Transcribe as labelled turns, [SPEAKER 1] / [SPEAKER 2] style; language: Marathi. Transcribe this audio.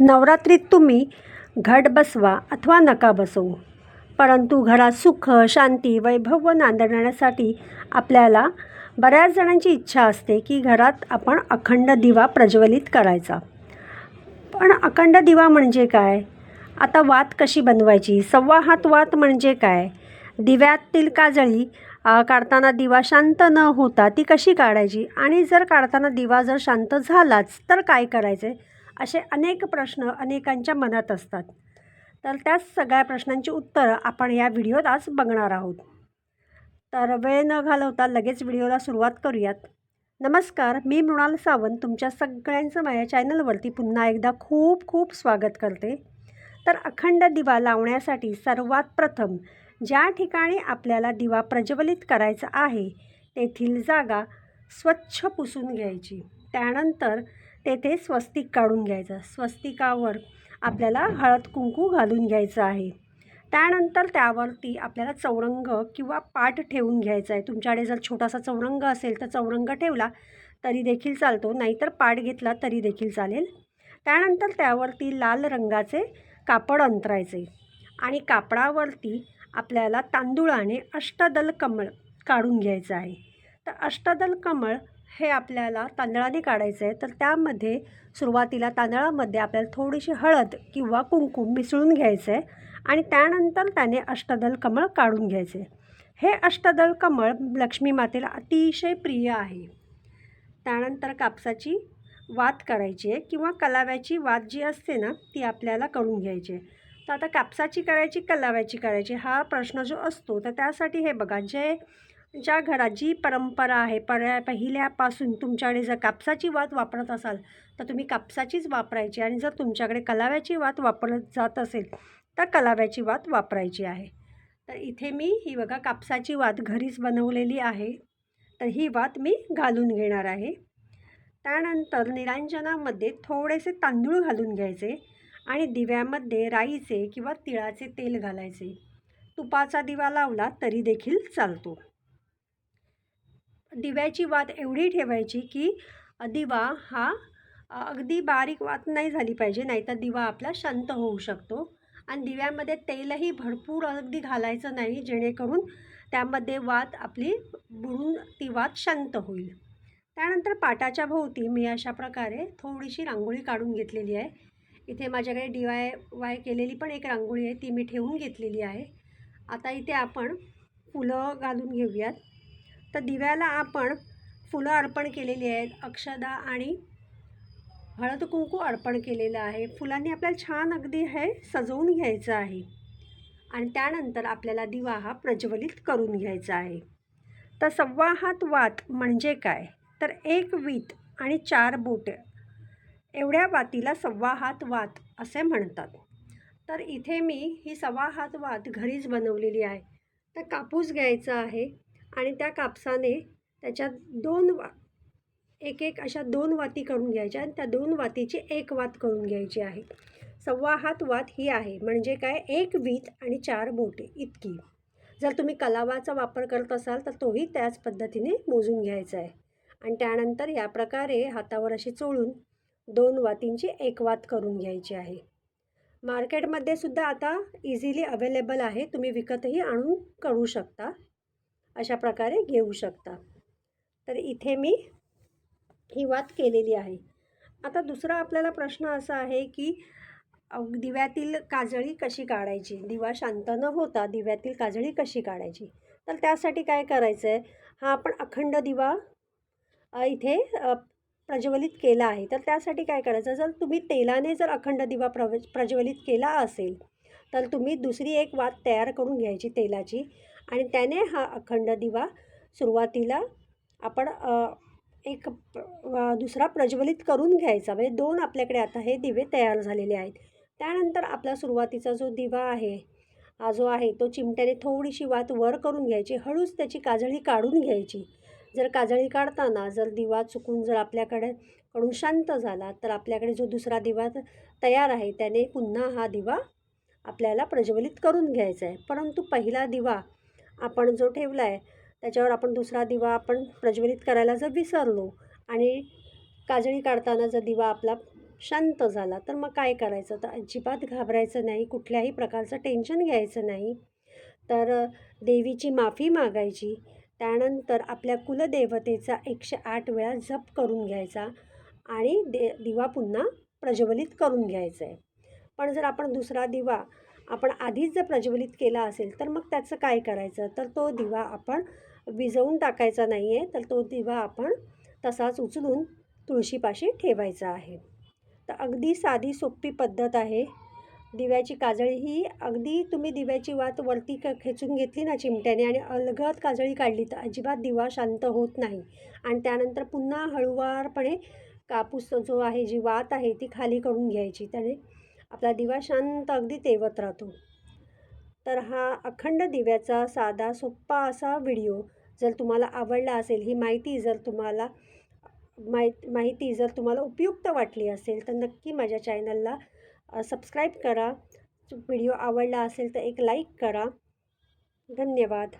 [SPEAKER 1] नवरात्रीत तुम्ही घट बसवा अथवा नका बसवू. परंतु घरात सुख शांती वैभव नांदण्यासाठी आपल्याला बऱ्याच जणांची इच्छा असते की घरात आपण अखंड दिवा प्रज्वलित करायचा. पण अखंड दिवा म्हणजे काय? आता वात कशी बनवायची? सव्वा हात वात म्हणजे काय? दिव्यातील काजळी काढताना दिवा शांत न होता ती कशी काढायची? आणि जर काढताना दिवा जर शांत झालाच तर काय करायचे? असे अनेक प्रश्न अनेकांच्या मनात असतात. तर त्याच सगळ्या प्रश्नांची उत्तरं आपण या व्हिडिओत आज बघणार आहोत. तर वेळ न घालवता लगेच व्हिडिओला सुरुवात करूयात. नमस्कार मी मृणाल सावंत तुमच्या सगळ्यांचं माझ्या चॅनलवरती पुन्हा एकदा खूप खूप स्वागत करते. तर अखंड दिवा लावण्यासाठी सर्वात प्रथम ज्या ठिकाणी आपल्याला दिवा प्रज्वलित करायचा आहे तेथील जागा स्वच्छ पुसून घ्यायची. त्यानंतर तेथे स्वस्तिक काढून घ्यायचं. स्वस्तिकावर आपल्याला हळद कुंकू घालून घ्यायचं आहे. त्यानंतर त्यावरती आपल्याला चौरंग किंवा पाट ठेवून घ्यायचा आहे. तुमच्याकडे जर छोटासा चौरंग असेल तर चौरंग ठेवला तरी देखील चालतो. नाहीतर पाट घेतला तरी देखील चालेल. त्यानंतर त्यावरती लाल रंगाचे कापड अंतरायचे आणि कापडावरती आपल्याला तांदुळाने अष्टदल कमळ काढून घ्यायचं आहे. तर अष्टदल कमळ हे आपल्याला तांदळाने काढायचं आहे तर त्यामध्ये सुरुवातीला तांदळामध्ये आपल्याला थोडीशी हळद किंवा कुंकुम मिसळून घ्यायचं आहे आणि त्यानंतर त्याने अष्टदल कमळ काढून घ्यायचे हे अष्टदल कमळ लक्ष्मी मातेला अतिशय प्रिय आहे. त्यानंतर कापसाची वात करायची आहे किंवा कलाव्याची वात जी असते ना ती आपल्याला करून घ्यायची आहे. तर आता कापसाची करायची कलाव्याची करायची हा प्रश्न जो असतो तर त्यासाठी हे बघा जे ज्या घरात जी परंपरा आहे पर्या पहिल्यापासून तुमच्याकडे जर कापसाची वात वापरत असाल तर तुम्ही कापसाचीच वापरायची आणि जर तुमच्याकडे कलाव्याची वात वापरत जात असेल तर कलाव्याची वात वापरायची आहे. तर इथे मी ही बघा कापसाची वात घरीच बनवलेली आहे. तर ही वात मी घालून घेणार आहे. त्यानंतर निरांजनामध्ये थोडेसे तांदूळ घालून घ्यायचे आणि दिव्यामध्ये राईचे किंवा तिळाचे तेल घालायचे. तुपाचा दिवा लावला तरी देखील चालतो. दिव्याची वात एवढी ठेवायची की दिवा हा अगदी बारीक वात नाही झाली पाहिजे नाहीतर दिवा आपला शांत होऊ शकतो. आणि दिव्यामध्ये तेलही भरपूर अगदी घालायचं नाही जेणेकरून त्यामध्ये वात आपली बुडून ती वात शांत होईल. त्यानंतर पाटाच्या भोवती मी अशा प्रकारे थोडीशी रांगोळी काढून घेतलेली आहे. इथे माझ्याकडे डी वाय वाय केलेली पण एक रांगोळी आहे ती मी ठेवून घेतलेली आहे. आता इथे आपण फुलं घालून घेऊयात. तर दिव्याला आपण फुलं अर्पण केलेली आहेत अक्षदा आणि हळद कुंकू अर्पण केलेलं आहे. फुलांनी आपल्याला छान अगदी हे सजवून घ्यायचं आहे. आणि त्यानंतर आपल्याला दिवा हा प्रज्वलित करून घ्यायचा आहे. तर सव्वा हात वात म्हणजे काय? तर एक वीत आणि चार बोटे एवढ्या वातीला सव्वा हात वात असे म्हणतात. तर इथे मी ही सव्वा हात वात घरीच बनवलेली आहे. तर कापूस घ्यायचा आहे. आणि त्या कापसाने त्याच्यात दोन वा एक एक अशा दोन वाती करून घ्यायच्या आणि त्या दोन वातीची एक वात करून घ्यायची आहे. सव्वा हात वात ही आहे म्हणजे काय? एक वीत आणि चार बोटे इतकी. जर तुम्ही कलावाचा वापर करत असाल तर तोही त्याच पद्धतीने मोजून घ्यायचा आहे. आणि त्यानंतर या प्रकारे हातावर अशी चोळून दोन वातींची एक वात करून घ्यायची आहे. मार्केटमध्ये सुद्धा आता इझिली अवेलेबल आहे तुम्ही विकतही आणून करू शकता. अशा प्रकारे घेऊ शकता. तर इथे मी ही वात केलेली आहे. आता दुसरा आपल्याला प्रश्न असा आहे की दिव्यातील काजळी कशी काढायची? दिवा शांत न होता दिव्यातील काजळी कशी काढायची? तर त्यासाठी काय करायचं आहे हा आपण अखंड दिवा इथे प्रज्वलित केला आहे. तर त्यासाठी काय करायचं? जर तुम्ही तेलाने जर अखंड दिवा प्रव प्रज्वलित केला असेल तर तुम्ही दुसरी एक वात तयार करून घ्यायची तेलाची. आणि त्याने हा अखंड दिवा सुरुवातीला आपण एक दुसरा प्रज्वलित करून घ्यायचा. म्हणजे दोन आपल्याकडे आता हे दिवे तयार झालेले आहेत. त्यानंतर आपला सुरुवातीचा जो दिवा आहे हा जो आहे तो चिमट्याने थोडीशी वात वर करून घ्यायची. हळूच त्याची काजळी काढून घ्यायची. जर काजळी काढताना जर दिवा चुकून जर आपल्याकडे कडून शांत झाला तर आपल्याकडे जो दुसरा दिवा तयार आहे त्याने पुन्हा हा दिवा आपल्याला प्रज्वलित करून घ्यायचा आहे. परंतु पहिला दिवा आपण जो ठेवला आहे त्याच्यावर आपण दुसरा दिवा आपण प्रज्वलित करायला जर विसरलो आणि काजळी काढताना जर दिवा आपला शांत झाला तर मग काय करायचं? तर अजिबात घाबरायचं नाही कुठल्याही प्रकारचं टेन्शन घ्यायचं नाही. तर देवीची माफी मागायची त्यानंतर आपल्या कुलदेवतेचा एकशे आठ वेळा जप करून घ्यायचा आणि दे दिवा पुन्हा प्रज्वलित करून घ्यायचा आहे पण जर आपण दुसरा दिवा आपण आधीच जर प्रज्वलित केला असेल तर मग त्याचं काय करायचं? तर तो दिवा आपण विझवून टाकायचा नाही आहे तर तो दिवा आपण तसाच उचलून तुळशीपाशी ठेवायचा आहे. तर अगदी साधी सोपी पद्धत आहे. दिव्याची काजळी ही अगदी तुम्ही दिव्याची वात वरती क खेचून घेतली ना चिमट्याने आणि अलगद काजळी काढली तर अजिबात दिवा शांत होत नाही. आणि त्यानंतर पुन्हा हळुवारपणे कापूस जो आहे जी वात आहे ती खाली करून घ्यायची. त्याने आपला दिवा शांत अगदी तेवत राहतो. तर हा अखंड दिव्याचा साधा सोप्पा असा व्हिडिओ जर तुम्हाला आवडला असेल ही माहिती जर तुम्हाला माहि माहिती जर तुम्हाला उपयुक्त वाटली असेल तर नक्की माझ्या चॅनलला सबस्क्राईब करा. व्हिडिओ आवडला असेल तर एक लाईक करा. धन्यवाद.